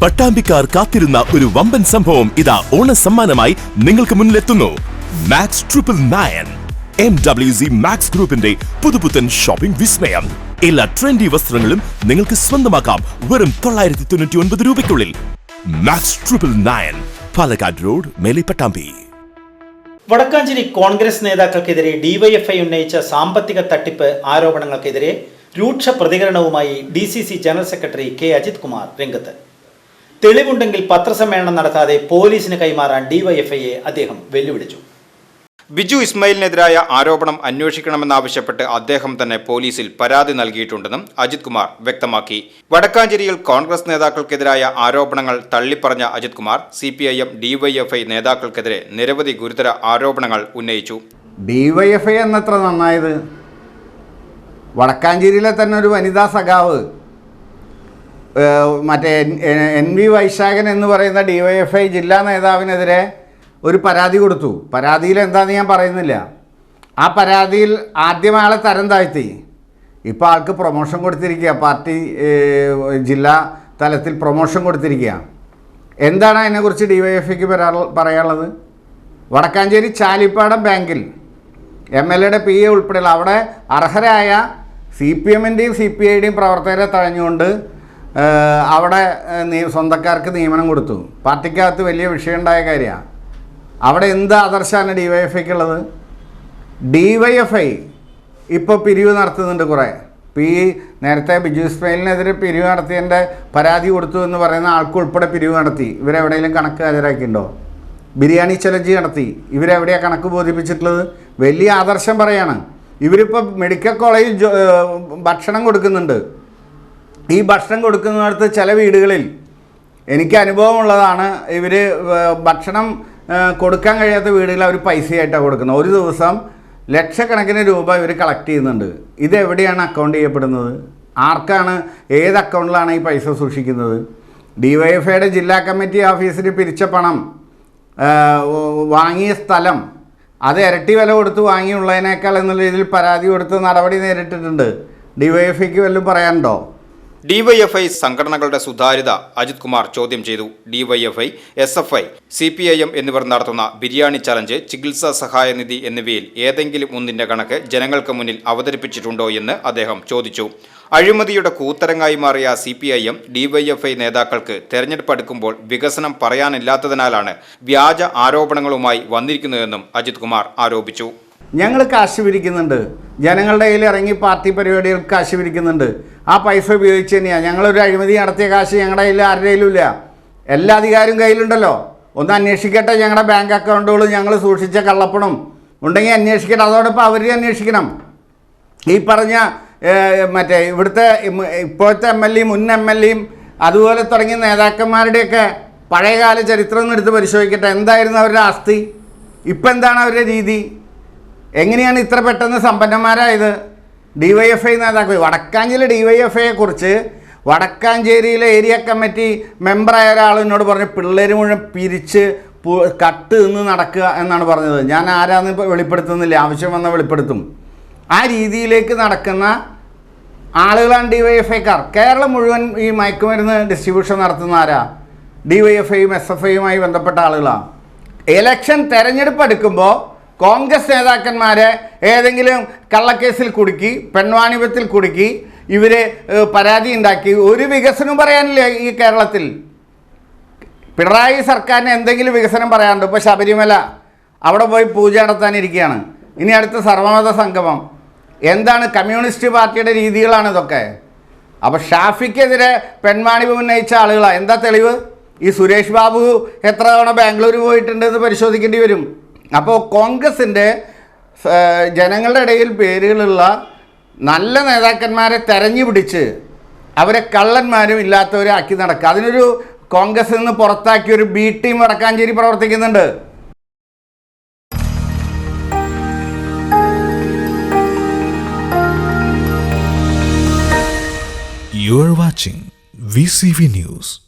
പട്ടാമ്പിക്കാർ കാത്തിരുന്ന ഒരു വമ്പൻ സംഭവം ഇതാ ഓണ സമ്മാനമായി നിങ്ങൾക്ക് മുന്നിലെത്തുന്നു. Max triple nine M W C Max ഗ്രൂപ്പിന്റെ പുതുപുത്തൻ ഷോപ്പിംഗ് വിസ്മയം. എല്ലാ ട്രെൻഡി വസ്ത്രങ്ങളും നിങ്ങൾക്ക് സ്വന്തമാക്കാം വെറും തൊള്ളായിരത്തി തൊണ്ണൂറ്റി ഒൻപത് രൂപയ്ക്കുള്ളിൽ. Max triple nine Palakkad road Melipattambi Pattambi. Vadakkanchery Congress നേതാക്കൾക്കെതിരെ DYFI ഉന്നയിച്ച സാമ്പത്തിക തട്ടിപ്പ് ആരോപണങ്ങൾക്കെതിരെ രൂക്ഷ പ്രതികരണവുമായി D C C general secretary K Ajith Kumar രംഗത്ത്. തെളിവുണ്ടെങ്കിൽ പത്രസമ്മേളനം നടത്താതെ പോലീസിന് കൈമാറാൻ ഡിവൈഎഫ്ഐയെ അദ്ദേഹം വെല്ലുവിളിച്ചു. ബിജു ഇസ്മയിലിനെതിരായ ആരോപണം അന്വേഷിക്കണമെന്നാവശ്യപ്പെട്ട് അദ്ദേഹം തന്നെ പോലീസിൽ പരാതി നൽകിയിട്ടുണ്ടെന്നും അജിത് കുമാർ വ്യക്തമാക്കി. വടക്കാഞ്ചേരിയിൽ കോൺഗ്രസ് നേതാക്കൾക്കെതിരായ ആരോപണങ്ങൾ തള്ളിപ്പറഞ്ഞ Ajith Kumar C P I M DYFI നേതാക്കൾക്കെതിരെ നിരവധി ഗുരുതര ആരോപണങ്ങൾ ഉന്നയിച്ചു. ഡിവൈഎഫ്ഐ എന്നത്ര നന്നായത്? വടക്കാഞ്ചേരിയിലെ തന്നെ ഒരു വനിതാ സഖാവ് മറ്റേ എൻ- വി വൈശാഖൻ എന്ന് പറയുന്ന ഡി വൈ എഫ് ഐ ജില്ലാ നേതാവിനെതിരെ ഒരു പരാതി കൊടുത്തു. പരാതിയിൽ എന്താണെന്ന് ഞാൻ പറയുന്നില്ല. ആ പരാതിയിൽ ആദ്യം ആളെ തരം താഴ്ത്തി. ഇപ്പോൾ ആൾക്ക് പ്രൊമോഷൻ കൊടുത്തിരിക്കുക. പാർട്ടി ജില്ലാ തലത്തിൽ പ്രൊമോഷൻ കൊടുത്തിരിക്കുക. എന്താണ് അതിനെക്കുറിച്ച് ഡി വൈ എഫ് ഡിവൈഎഫ്ഐക്ക് പറയാനുള്ളത്? വടക്കാഞ്ചേരി ചാലിപ്പാടം ബാങ്കിൽ എം എൽ എയുടെ പി എ ഉൾപ്പെടെയുള്ള അവിടെ അർഹരായ സി പി എമ്മിന്റെയും സി പി ഐയുടെയും പ്രവർത്തകരെ തഴഞ്ഞുകൊണ്ട് അവിടെ നീ സ്വന്തക്കാർക്ക് നിയമനം കൊടുത്തു. പാർട്ടിക്കകത്ത് വലിയ വിഷയമുണ്ടായ കാര്യമാണ് അവിടെ എന്ത് ആദർശമാണ് ഡി വൈ എഫ് ഐക്കുള്ളത് ഡി വൈ എഫ് ഐ ഇപ്പോൾ പിരിവ് നടത്തുന്നുണ്ട് കുറേ. ഇപ്പോൾ ഈ നേരത്തെ ബിജു ഇസ്മയിലിനെതിരെ പിരിവ് നടത്തിയതിന്റെ പരാതി കൊടുത്തു എന്ന് പറയുന്ന ആൾക്കുൾപ്പെടെ പിരിവ് നടത്തി. ഇവരെവിടെയെങ്കിലും കണക്ക് ഹാജരാക്കിയിട്ടുണ്ടോ? ബിരിയാണി ചലഞ്ച് നടത്തി. ഇവരെവിടെയാണ് കണക്ക് ബോധിപ്പിച്ചിട്ടുള്ളത്? വലിയ ആദർശം പറയാണ്. ഇവരിപ്പോൾ മെഡിക്കൽ കോളേജിൽ ഭക്ഷണം കൊടുക്കുന്നുണ്ട്. ഈ ഭക്ഷണം കൊടുക്കുന്നിടത്ത് ചില വീടുകളിൽ എനിക്ക് അനുഭവമുള്ളതാണ് ഇവർ ഭക്ഷണം കൊടുക്കാൻ കഴിയാത്ത വീടുകളിൽ അവർ പൈസയായിട്ടാണ് കൊടുക്കുന്നത്. ഒരു ദിവസം ലക്ഷക്കണക്കിന് രൂപ ഇവർ കളക്ട് ചെയ്യുന്നുണ്ട്. ഇത് എവിടെയാണ് അക്കൗണ്ട് ചെയ്യപ്പെടുന്നത്? ആർക്കാണ് ഏത് അക്കൗണ്ടിലാണ് ഈ പൈസ സൂക്ഷിക്കുന്നത്? ഡി വൈ ജില്ലാ കമ്മിറ്റി ഓഫീസിൽ പിരിച്ച പണം വാങ്ങിയ സ്ഥലം അത് ഇരട്ടി വില കൊടുത്ത് വാങ്ങിയുള്ളതിനേക്കാൾ എന്നുള്ള രീതിയിൽ പരാതി കൊടുത്ത് നടപടി നേരിട്ടിട്ടുണ്ട്. ഡി വൈ എഫ് ഐക്ക് വല്ലതും പറയാനുണ്ടോ? ഡിവൈഎഫ്ഐ സംഘടനകളുടെ സുതാര്യത അജിത് കുമാർ ചോദ്യം ചെയ്തു. DYFI S F I C P I M എന്നിവർ നടത്തുന്ന ബിരിയാണി ചലഞ്ച് ചികിത്സാ സഹായ നിധി എന്നിവയിൽ ഏതെങ്കിലും ഒന്നിന്റെ കണക്ക് ജനങ്ങൾക്ക് മുന്നിൽ അവതരിപ്പിച്ചിട്ടുണ്ടോ എന്ന് അദ്ദേഹം ചോദിച്ചു. അഴിമതിയുടെ കൂത്തരങ്ങായി മാറിയ C P I M DYFI നേതാക്കൾക്ക് തെരഞ്ഞെടുപ്പ് അടുക്കുമ്പോൾ വികസനം പറയാനില്ലാത്തതിനാലാണ് വ്യാജ ആരോപണങ്ങളുമായി വന്നിരിക്കുന്നതെന്നും അജിത് കുമാർ ആരോപിച്ചു. ഞങ്ങൾ കാശ് പിരിക്കുന്നുണ്ട് ജനങ്ങളുടെ കയ്യിൽ ഇറങ്ങി പാർട്ടി പരിപാടികൾക്ക് കാശ് പിരിക്കുന്നുണ്ട് ആ പൈസ ഉപയോഗിച്ച് തന്നെയാണ് ഞങ്ങളൊരു അഴിമതി നടത്തിയ കാശ് ഞങ്ങളുടെ കയ്യിൽ ആരുടെ കയ്യിലുമില്ല എല്ലാ അധികാരവും കയ്യിലുണ്ടല്ലോ. ഒന്ന് അന്വേഷിക്കട്ടെ ഞങ്ങളുടെ ബാങ്ക് അക്കൗണ്ടുകളും ഞങ്ങൾ സൂക്ഷിച്ച കള്ളപ്പണം. ഉണ്ടെങ്കിൽ അന്വേഷിക്കട്ടെ. അതോടൊപ്പം അവർ അന്വേഷിക്കണം. ഈ പറഞ്ഞ മറ്റേ ഇവിടുത്തെ ഇപ്പോഴത്തെ എം എൽ എയും മുൻ എം എൽ എയും അതുപോലെ തുടങ്ങിയ നേതാക്കന്മാരുടെയൊക്കെ പഴയകാല ചരിത്രം എടുത്ത് പരിശോധിക്കട്ടെ. എന്തായിരുന്നു അവരുടെ ആസ്തി? ഇപ്പം എന്താണ് അവരുടെ രീതി? എങ്ങനെയാണ് ഇത്ര പെട്ടെന്ന് സമ്പന്നന്മാരായത്? ഡി വൈ എഫ് ഐ നേതാക്കൾ. വടക്കാഞ്ചേരി ഡി വൈ എഫ് ഐയെ കുറിച്ച് വടക്കാഞ്ചേരിയിലെ ഏരിയ കമ്മിറ്റി മെമ്പറായ ഒരാൾ എന്നോട് പറഞ്ഞു പിള്ളേർ മുഴുവൻ പിരിച്ച് കട്ട് നിന്ന് നടക്കുക എന്നാണ് പറഞ്ഞത്. ഞാൻ ആരാന്ന് ഇപ്പോൾ വെളിപ്പെടുത്തുന്നില്ല. ആവശ്യം വന്നാൽ വെളിപ്പെടുത്തും. ആ രീതിയിലേക്ക് നടക്കുന്ന ആളുകളാണ് ഡി വൈ എഫ് ഐക്കാർ കേരളം മുഴുവൻ ഈ മയക്കുമരുന്ന് ഡിസ്ട്രിബ്യൂഷൻ നടത്തുന്ന ആരാ? ഡി വൈ എഫ് ഐയും എസ് എഫ് ഐയുമായി ബന്ധപ്പെട്ട ആളുകളാണ് ഇലക്ഷൻ തെരഞ്ഞെടുപ്പ് എടുക്കുമ്പോൾ കോൺഗ്രസ് നേതാക്കന്മാരെ ഏതെങ്കിലും കള്ളക്കേസിൽ കുടുക്കി പെൺവാണിപത്തിൽ കുടുക്കി ഇവർ പരാതി ഉണ്ടാക്കി. ഒരു വികസനവും പറയാനില്ല ഈ കേരളത്തിൽ. പിണറായി സർക്കാരിന് എന്തെങ്കിലും വികസനം പറയാനുണ്ട്. ഇപ്പോൾ ശബരിമല അവിടെ പോയി പൂജ നടത്താനിരിക്കുകയാണ്. ഇനി അടുത്ത സർവമത സംഗമം. എന്താണ് കമ്മ്യൂണിസ്റ്റ് പാർട്ടിയുടെ രീതികളാണ് ഇതൊക്കെ? അപ്പോൾ ഷാഫിക്കെതിരെ പെൺവാണിപ് ഉന്നയിച്ച ആളുകളാണ് എന്താ തെളിവ്? ഈ സുരേഷ് ബാബു എത്ര തവണ ബാംഗ്ലൂർ പോയിട്ടുണ്ടെന്ന് പരിശോധിക്കേണ്ടി വരും. അപ്പോൾ കോൺഗ്രസിന്റെ ജനങ്ങളുടെ ഇടയിൽ പേരുകളുള്ള നല്ല നേതാക്കന്മാരെ തെരഞ്ഞു പിടിച്ച് അവരെ കള്ളന്മാരും ഇല്ലാത്തവരെ ആക്കി നടക്കുക അതിനൊരു കോൺഗ്രസിൽ നിന്ന് പുറത്താക്കി ഒരു ബി ടീം വടക്കാഞ്ചേരി പ്രവർത്തിക്കുന്നുണ്ട് You are watching VCV News.